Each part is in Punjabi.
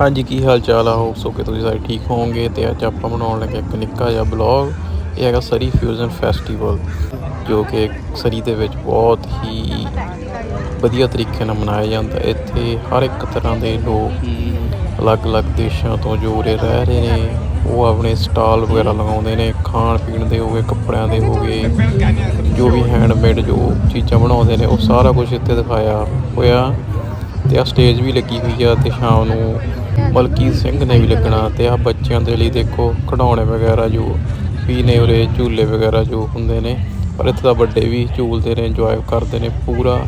ਹਾਂਜੀ, ਕੀ ਹਾਲ ਚਾਲ ਆ? ਹੋਪ ਸੋ ਕਿ ਤੁਸੀਂ ਸਾਰੇ ਠੀਕ ਹੋਵੋਗੇ। ਤੇ ਅੱਜ ਆਪਾਂ ਬਣਾਉਣ ਲੱਗੇ ਇੱਕ ਨਿੱਕਾ ਜਿਹਾ ਬਲੌਗ ਇਹ ਹੈਗਾ ਸਰੀ ਫਿਊਜ਼ਨ ਫੈਸਟੀਵਲ ਜੋ ਕਿ ਸਰੀ ਦੇ ਵਿੱਚ ਬਹੁਤ ਹੀ ਵਧੀਆ ਤਰੀਕੇ ਨਾਲ ਮਨਾਇਆ ਜਾਂਦਾ ਇੱਥੇ ਹਰ ਇੱਕ ਤਰ੍ਹਾਂ ਦੇ ਲੋਕ ਅਲੱਗ-ਅਲੱਗ ਦੇਸ਼ਾਂ ਤੋਂ ਜੋ ਉਰੇ ਰਹਿ ਰਹੇ ਨੇ। ਉਹ ਆਪਣੇ ਸਟਾਲ ਵਗੈਰਾ ਲਗਾਉਂਦੇ ਨੇ। ਖਾਣ ਪੀਣ ਦੇ ਹੋਗੇ ਕੱਪੜਿਆਂ ਦੇ ਹੋਗੇ ਜੋ ਵੀ ਹੈਂਡਮੇਡ ਜੋ ਚੀਜ਼ਾਂ ਬਣਾਉਂਦੇ ਨੇ, ਉਹ ਸਾਰਾ ਕੁਝ ਇੱਥੇ ਦਿਖਾਇਆ ਹੋਇਆ। ਤੇ ਆ ਸਟੇਜ ਵੀ ਲੱਗੀ ਹੋਈ ਆ ਤੇ ਸ਼ਾਮ ਨੂੰ ਮਲਕੀਤ ਸਿੰਘ ਨੇ ਵੀ ਲੱਗਣਾ ਤੇ ਆ ਬੱਚਿਆਂ ਦੇ ਲਈ ਦੇਖੋ ਖਿਡੌਣੇ ਵਗੈਰਾ ਜੋ ਵੀ ਨੇ ਉਰੇ ਝੂਲੇ ਵਗੈਰਾ ਜੋ ਹੁੰਦੇ ਨੇ, ਪਰ ਇੱਥੇ ਤਾਂ ਵੱਡੇ ਵੀ ਝੂਲਦੇ ਨੇ ਇੰਜੋਏ ਕਰਦੇ ਨੇ ਪੂਰਾ।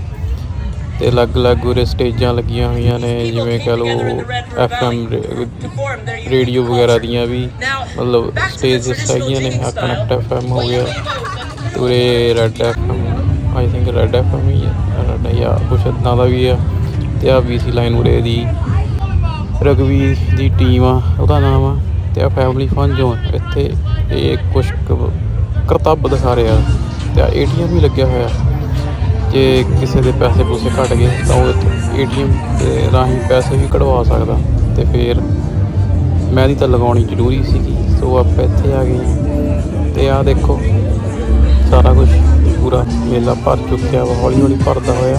ਤੇ ਅਲੱਗ-ਅਲੱਗ ਉਰੇ ਸਟੇਜਾਂ ਲੱਗੀਆਂ ਹੋਈਆਂ ਨੇ, ਜਿਵੇਂ ਕਹ ਲਓ ਐਫਐਮ ਰੇਡੀਓ ਵਗੈਰਾ ਦੀਆਂ ਵੀ, ਮਤਲਬ ਸਟੇਜਸ ਹੈਗੀਆਂ ਨੇ ਆ ਕਨੈਕਟ ਐਫਐਮ ਹੋ ਗਿਆ। ਤੇ ਉਰੇ red FM I think red FM ਹੀ ਹੈ ਰੈਡ ਜਾਂ ਕੁਛ ਇੱਦਾਂ ਦਾ ਵੀ ਆ। ਤੇ ਆ ਵੀਸੀ ਲਾਈਨ ਉਰੇ ਦੀ। ਰਗਵੀ ਦੀ ਟੀਮ ਆ, ਉਹਦਾ ਨਾਮ ਆ ਤੇ ਆ ਫੈਮਿਲੀ ਫਨ ਜ਼ੋਨ ਇੱਥੇ। ਇਹ ਕੁਛ ਕੁ ਕਰਤੱਬ ਦਿਖਾ ਰਿਹਾ। ਤੇ ਆ ਏਟੀਐਮ ਵੀ ਲੱਗਿਆ ਹੋਇਆ। ਜੇ ਕਿਸੇ ਦੇ ਪੈਸੇ ਪੂਸੇ ਘਟ ਗਏ ਤਾਂ ਉਹ ਇੱਥੇ ਏਟੀਐਮ ਦੇ ਰਾਹੀਂ ਪੈਸੇ ਵੀ ਕਢਵਾ ਸਕਦਾ। ਤੇ ਫਿਰ ਮੈਂ ਦੀ ਤਾਂ ਲਗਾਉਣੀ ਜ਼ਰੂਰੀ ਸੀਗੀ। ਸੋ ਆਪਾਂ ਇੱਥੇ ਆ ਗਏ। ਤੇ ਆ ਦੇਖੋ ਪੂਰਾ ਮੇਲਾ ਭਰ ਚੁੱਕਿਆ ਵਾ, ਹੌਲੀ ਹੌਲੀ ਭਰਦਾ ਹੋਇਆ।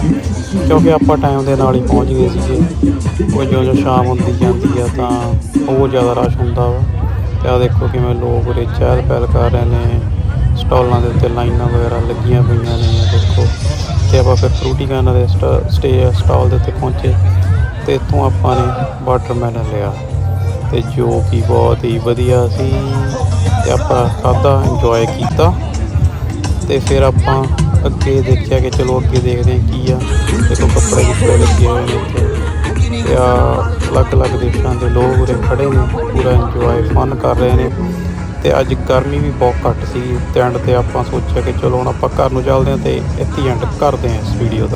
ਕਿਉਂਕਿ ਆਪਾਂ ਟਾਈਮ ਦੇ ਨਾਲ ਹੀ ਪਹੁੰਚ ਗਏ ਸੀਗੇ। ਉਹ ਜਿਉਂ ਜਿਉਂ ਸ਼ਾਮ ਹੁੰਦੀ ਜਾਂਦੀ ਆ ਤਾਂ ਉਹ ਜ਼ਿਆਦਾ ਰਸ਼ ਹੁੰਦਾ ਵਾ। ਤੇ ਆ ਦੇਖੋ ਕਿਵੇਂ ਲੋਕ ਉਰੇ ਚਹਿਲ ਪਹਿਲ ਕਰ ਰਹੇ ਨੇ। ਸਟਾਲਾਂ ਦੇ ਉੱਤੇ ਲਾਈਨਾਂ ਵਗੈਰਾ ਲੱਗੀਆਂ ਪਈਆਂ ਨੇ ਦੇਖੋ। ਤੇ ਆਪਾਂ ਫਿਰ ਫਰੂਟੀ ਕਾਨਾ ਦੇ ਸਟੇ ਸਟਾਲ ਦੇ ਉੱਤੇ ਪਹੁੰਚੇ। ਤੇ ਇੱਥੋਂ ਆਪਾਂ ਨੇ ਵਾਟਰਮੈਲਨ ਲਿਆ। ਤੇ ਜੋ ਕਿ ਬਹੁਤ ਹੀ ਵਧੀਆ ਸੀ। ਤੇ ਆਪਾਂ ਖਾਧਾ ਇੰਜੋਏ ਕੀਤਾ। ਤੇ ਫਿਰ ਆਪਾਂ ਅੱਗੇ ਦੇਖਿਆ ਕਿ ਚਲੋ ਅੱਗੇ ਦੇਖਦੇ ਹਾਂ ਕੀ ਆ। ਦੇਖੋ ਕੱਪੜੇ ਕੁੱਪੜੇ ਲੱਗੇ ਹੋਏ ਨੇ ਇੱਥੇ। ਤੇ ਆ ਅਲੱਗ-ਅਲੱਗ ਦੇਸ਼ਾਂ ਦੇ ਲੋਕ ਉਰੇ ਖੜੇ ਨੇ, ਪੂਰਾ ਇੰਜੋਏ ਫਨ ਕਰ ਰਹੇ ਨੇ। ਤੇ ਅੱਜ ਗਰਮੀ ਵੀ ਬਹੁਤ ਘੱਟ ਸੀ ਤੇ ਐਂਡ ਤੇ ਆਪਾਂ ਸੋਚਿਆ ਕਿ ਚਲੋ ਹੁਣ ਆਪਾਂ ਘਰ ਨੂੰ ਚੱਲਦੇ ਹਾਂ ਤੇ ਇੱਥੇ ਐਂਡ ਕਰਦੇ ਹਾਂ ਇਸ ਵੀਡੀਓ ਦਾ।